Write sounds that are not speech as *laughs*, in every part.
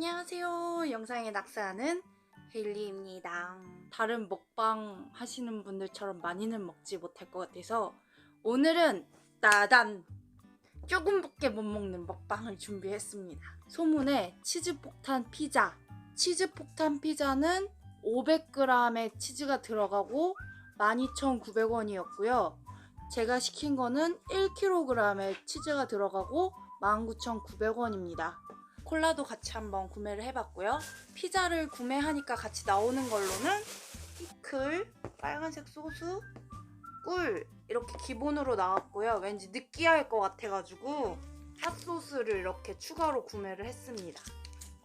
안녕하세요. 영상에 낙서하는 헤일리입니다. 다른 먹방 하시는 분들처럼 많이는 먹지 못할 것 같아서 오늘은 따단 조금밖에 못 먹는 먹방을 준비했습니다. 소문에 치즈 폭탄 피자. 치즈 폭탄 피자는 500g의 치즈가 들어가고 12,900원이었고요. 제가 시킨 거는 1kg의 치즈가 들어가고 19,900원입니다. 콜라도 같이 한번 구매를 해봤고요. 피자를 구매하니까 같이 나오는 걸로는 피클, 빨간색 소스, 꿀 이렇게 기본으로 나왔고요. 왠지 느끼할 것 같아가지고 핫소스를 이렇게 추가로 구매를 했습니다.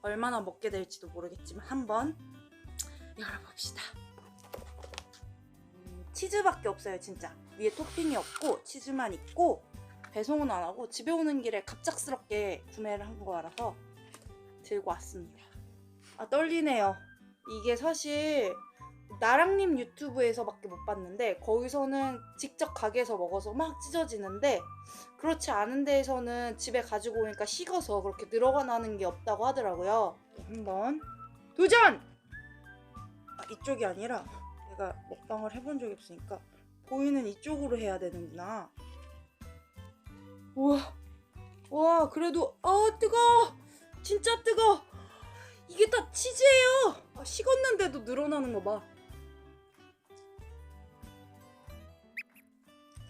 얼마나 먹게 될지도 모르겠지만 한번 열어봅시다. 음, 치즈밖에 없어요, 진짜. 위에 토핑이 없고 치즈만 있고 배송은 안 하고 집에 오는 길에 갑작스럽게 구매를 한 거라서 들고 왔습니다. 아 떨리네요. 이게 사실 나랑님 유튜브에서밖에 못 봤는데 거기서는 직접 가게에서 먹어서 막 찢어지는데 그렇지 않은 데에서는 집에 가지고 오니까 식어서 그렇게 늘어나는 게 없다고 하더라고요. 한번 도전! 아, 이쪽이 아니라 내가 먹방을 해본 적이 없으니까 보이는 이쪽으로 해야 되는구나. 우와, 와 그래도 아 뜨거, 진짜 뜨거. 이게 다 치즈예요. 아, 식었는데도 늘어나는 거 봐.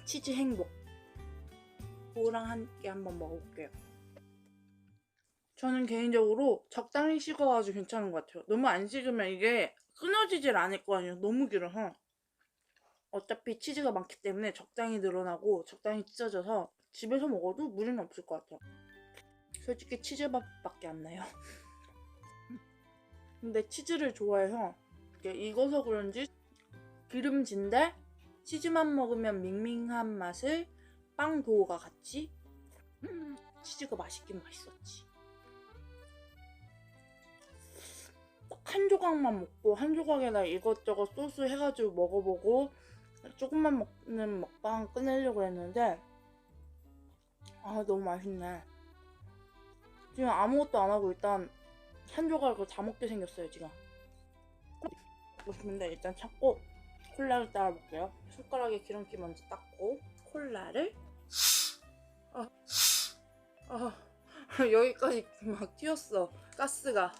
치즈 행복. 그거랑 함께 한번 먹어볼게요. 저는 개인적으로 적당히 식어가지고 괜찮은 것 같아요. 너무 안 식으면 이게 끊어지질 않을 거 아니에요. 너무 길어서. 어차피 치즈가 많기 때문에 적당히 늘어나고 적당히 찢어져서 집에서 먹어도 무리는 없을 것 같아요. 솔직히 치즈밥밖에 안 나요. *laughs* 근데 치즈를 좋아해서 익어서 그런지 기름진데 치즈만 먹으면 밍밍한 맛을 빵 도우가 같이 음, 치즈가 맛있긴 맛있었지. 딱 한 조각만 먹고 한 조각에다 이것저것 소스 해가지고 먹어보고 조금만 먹는 먹방 끝내려고 했는데 아 너무 맛있네. 지금 아무것도 안 하고 일단 한 조각을 다 먹게 생겼어요 지금. 근데 일단 찾고 콜라를 따라 볼게요. 손가락에 기름기 먼저 닦고 콜라를 아, 아 *laughs* 여기까지 막 튀었어 가스가.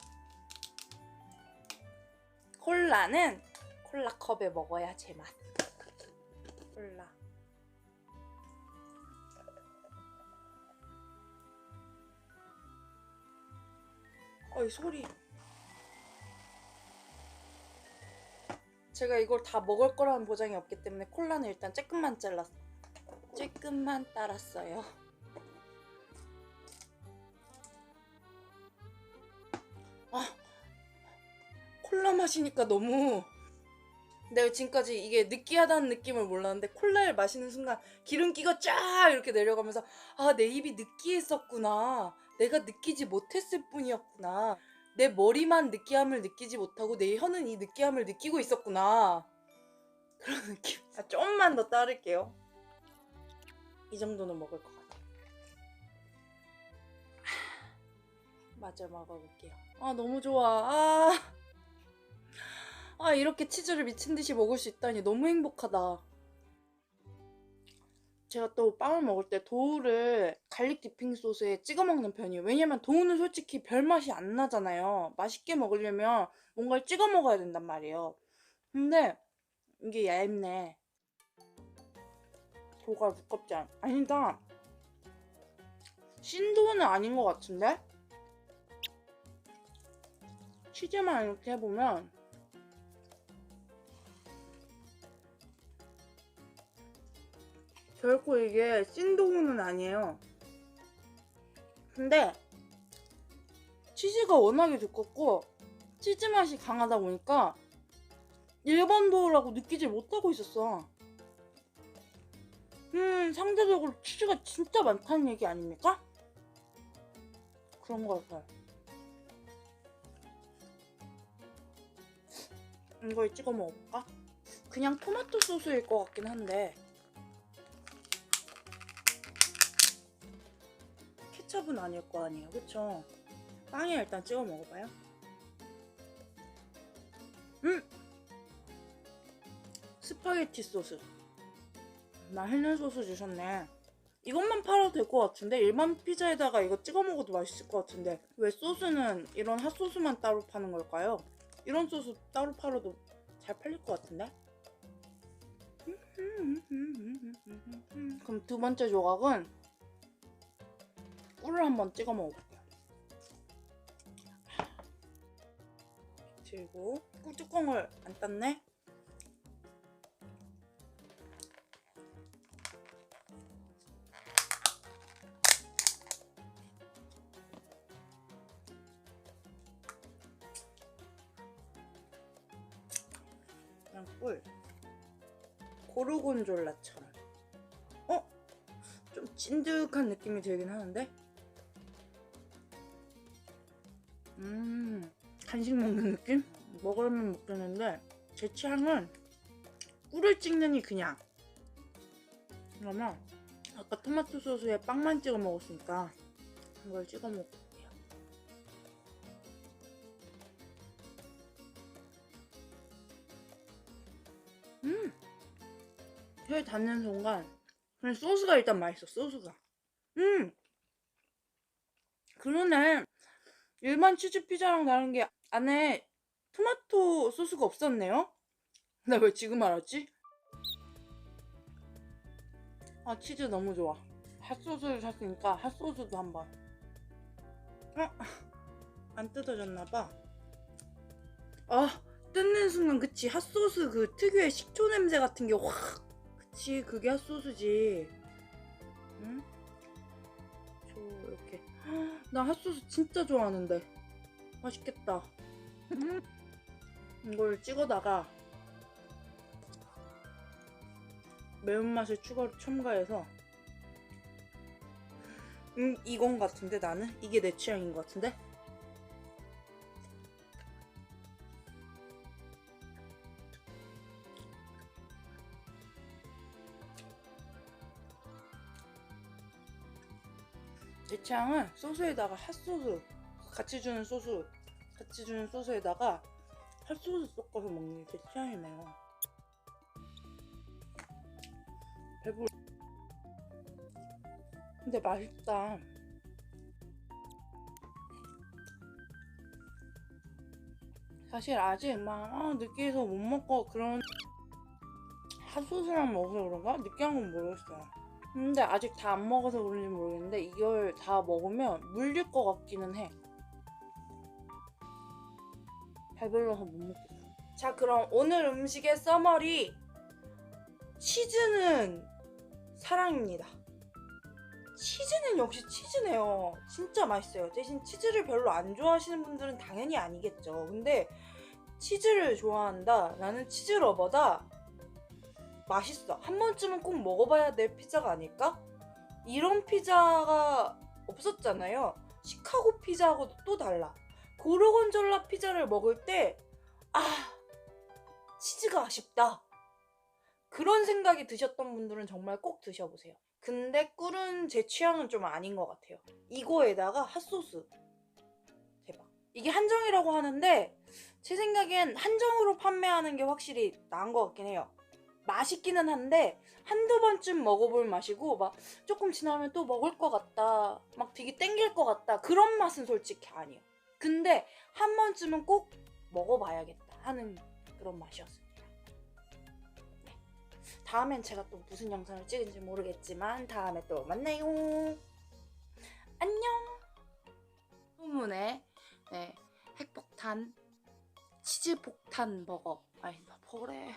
콜라는 콜라 컵에 먹어야 제맛. 콜라. 이 소리. 제가 이걸 다 먹을 거라는 보장이 없기 때문에 콜라는 일단 조금만 잘랐. 조금만 따랐어요. 아 콜라 마시니까 너무 내가 지금까지 이게 느끼하다는 느낌을 몰랐는데 콜라를 마시는 순간 기름기가 쫙 이렇게 내려가면서 아 내 입이 느끼했었구나 내가 느끼지 못했을 뿐이었구나. 내 머리만 느끼함을 느끼지 못하고 내 혀는 이 느끼함을 느끼고 있었구나. 그런 *laughs* 느낌. 아, 좀만 더 따를게요. 이 정도는 먹을 것 하, 마저 먹어볼게요. 아 너무 좋아. 아. 아, 이렇게 치즈를 미친 듯이 먹을 수 있다니 너무 행복하다. 제가 또 빵을 먹을 때 도우를 갈릭 디핑 소스에 찍어 먹는 편이에요. 왜냐면 도우는 솔직히 별 맛이 안 나잖아요. 맛있게 먹으려면 뭔가를 찍어 먹어야 된단 말이에요. 근데 이게 얇네. 도우가 두껍지 않. 아니다. 신도우는 아닌 것 같은데? 치즈만 이렇게 해보면 결코 이게 찐도우는 아니에요. 근데 치즈가 워낙에 두껍고 치즈 맛이 강하다 보니까 일반 도우라고 느끼지 못하고 있었어. 음, 상대적으로 치즈가 진짜 많다는 얘기 아닙니까? 그런 거 같아요. 이걸 찍어 먹을까? 그냥 토마토 소스일 것 같긴 한데 케첩은 아닐 거 아니에요, 그쵸? 빵에 일단 찍어 먹어봐요. 음! 스파게티 소스. 맛있는 소스 주셨네. 이것만 팔아도 될 것 같은데 일반 피자에다가 이거 찍어 먹어도 맛있을 것 같은데 왜 소스는 이런 핫소스만 따로 파는 걸까요? 이런 소스 따로 팔아도 잘 팔릴 것 같은데? 그럼 두 번째 조각은 꿀을 한번 찍어 먹어볼게요. 그리고 꿀 뚜껑을 안 땄네? 그냥 꿀. 고르곤졸라처럼. 어? 좀 찐득한 느낌이 들긴 하는데? 음, 간식 먹는 느낌? 먹으면 먹겠는데, 제 취향은 꿀을 찍느니 그냥. 그러면, 아까 토마토 소스에 빵만 찍어 먹었으니까, 이걸 찍어 먹을게요. 음! 혀에 닿는 순간 그냥 소스가 일단 맛있어 소스가 음 그러네 일반 치즈 피자랑 다른 게 안에 토마토 소스가 없었네요? 나 왜 지금 알았지? 아 치즈 너무 좋아. 핫소스를 샀으니까 핫소스도 한번. 어? *laughs* 안 뜯어졌나봐. 아 뜯는 순간 그치. 핫소스 그 특유의 식초 냄새 같은 게 확. 그치. 그게 핫소스지. 응? 저 이렇게. 헉, 나 핫소스 진짜 좋아하는데. 맛있겠다. 이걸 찍어다가 매운맛을 추가로 첨가해서 음 이건 같은데 나는? 이게 내 취향인 것 같은데 제 취향은 소스에다가 핫소스 같이 주는 소스 같이 주는 소스에다가 핫소스 섞어서 먹는 게 제 취향이네요 배불. 근데 맛있다. 사실 아직 막 아, 느끼해서 못 먹고 그런 핫소스랑 먹어서 그런가? 느끼한 건 모르겠어요 근데 아직 다 안 먹어서 그런지 모르겠는데 이걸 다 먹으면 물릴 것 같기는 해. 배불러서 못 먹겠어. 자 그럼 오늘 음식의 써머리 치즈는 사랑입니다. 치즈는 역시 치즈네요. 진짜 맛있어요. 대신 치즈를 별로 안 좋아하시는 분들은 당연히 아니겠죠. 근데 치즈를 좋아한다. 나는 치즈 러버다. 맛있어. 한 번쯤은 꼭 먹어봐야 될 피자가 아닐까? 이런 피자가 없었잖아요. 시카고 피자하고도 또 달라. 고르곤졸라 피자를 먹을 때, 아, 치즈가 아쉽다. 그런 생각이 드셨던 분들은 정말 꼭 드셔보세요. 근데 꿀은 제 취향은 좀 아닌 것 같아요. 이거에다가 핫소스. 대박. 이게 한정이라고 하는데, 제 생각엔 한정으로 판매하는 게 확실히 나은 것 같긴 해요. 맛있기는 한데 한두 번쯤 먹어볼 맛이고 막 조금 지나면 또 먹을 것 같다 막 되게 땡길 것 같다. 그런 맛은 솔직히 아니에요. 근데 한 번쯤은 꼭 먹어봐야겠다 하는 그런 맛이었습니다. 네. 다음엔 제가 또 무슨 영상을 찍은지 모르겠지만 다음에 또 만나요. 안녕. 소문에 네, 핵폭탄 치즈 폭탄 버거. 아니 나 버거래